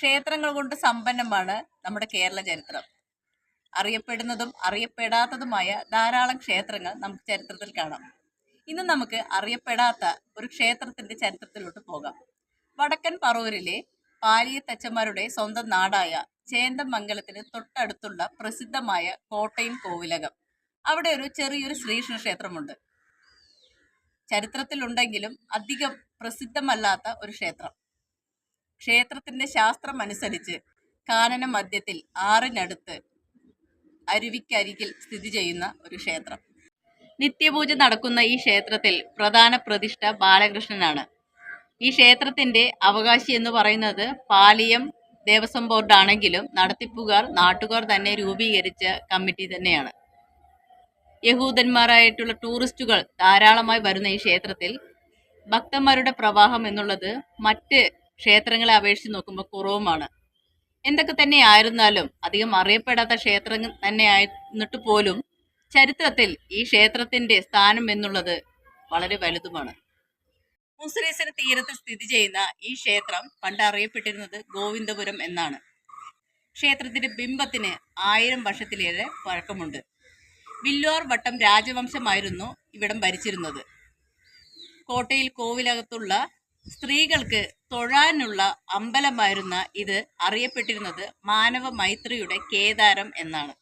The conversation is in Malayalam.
ക്ഷേത്രങ്ങൾ കൊണ്ട് സമ്പന്നമാണ് നമ്മുടെ കേരള ചരിത്രം. അറിയപ്പെടുന്നതും അറിയപ്പെടാത്തതുമായ ധാരാളം ക്ഷേത്രങ്ങൾ നമുക്ക് ചരിത്രത്തിൽ കാണാം. ഇന്ന് നമുക്ക് അറിയപ്പെടാത്ത ഒരു ക്ഷേത്രത്തിന്റെ ചരിത്രത്തിലോട്ട് പോകാം. വടക്കൻ പറവൂരിലെ പാലിയത്തച്ഛന്മാരുടെ സ്വന്തം നാടായ ചേന്തമംഗലത്തിന് തൊട്ടടുത്തുള്ള പ്രസിദ്ധമായ കോട്ടയം കോവിലകം. അവിടെ ഒരു ചെറിയൊരു ശ്രീകൃഷ്ണ ക്ഷേത്രമുണ്ട്. ചരിത്രത്തിലുണ്ടെങ്കിലും അധികം പ്രസിദ്ധമല്ലാത്ത ഒരു ക്ഷേത്രം. ക്ഷേത്രത്തിന്റെ ശാസ്ത്രം അനുസരിച്ച് കാനന മധ്യത്തിൽ ആറിനടുത്ത് അരുവിക്കരികിൽ സ്ഥിതി ചെയ്യുന്ന ഒരു ക്ഷേത്രം. നിത്യപൂജ നടക്കുന്ന ഈ ക്ഷേത്രത്തിൽ പ്രധാന പ്രതിഷ്ഠ ബാലകൃഷ്ണനാണ്. ഈ ക്ഷേത്രത്തിന്റെ അവകാശി എന്ന് പറയുന്നത് പാലിയം ദേവസ്വം ബോർഡ് ആണെങ്കിലും നടത്തിപ്പുകാർ നാട്ടുകാർ തന്നെ രൂപീകരിച്ച കമ്മിറ്റി തന്നെയാണ്. യഹൂദന്മാരായിട്ടുള്ള ടൂറിസ്റ്റുകൾ ധാരാളമായി വരുന്ന ഈ ക്ഷേത്രത്തിൽ ഭക്തന്മാരുടെ പ്രവാഹം എന്നുള്ളത് മറ്റ് ക്ഷേത്രങ്ങളെ അപേക്ഷിച്ച് നോക്കുമ്പോൾ കുറവുമാണ്. എന്തൊക്കെ തന്നെ ആയിരുന്നാലും അധികം അറിയപ്പെടാത്ത ക്ഷേത്രം തന്നെ ആയിരുന്നിട്ട് പോലും ചരിത്രത്തിൽ ഈ ക്ഷേത്രത്തിന്റെ സ്ഥാനം എന്നുള്ളത് വളരെ വലുതുമാണ്. മുസ്ലിസിന് തീരത്ത് സ്ഥിതി ചെയ്യുന്ന ഈ ക്ഷേത്രം പണ്ട് അറിയപ്പെട്ടിരുന്നത് ഗോവിന്ദപുരം എന്നാണ്. ക്ഷേത്രത്തിന്റെ ബിംബത്തിന് ആയിരം വർഷത്തിലേറെ പഴക്കമുണ്ട്. വില്ലോർ വട്ടം രാജവംശമായിരുന്നു ഇവിടം ഭരിച്ചിരുന്നത്. കോട്ടയിൽ കോവിലകത്തുള്ള സ്ത്രീകൾക്ക് തൊഴാനുള്ള അമ്പലമായിരുന്ന ഇത് അറിയപ്പെട്ടിരുന്നത് മാനവ മൈത്രിയുടെ കേദാരം എന്നാണ്.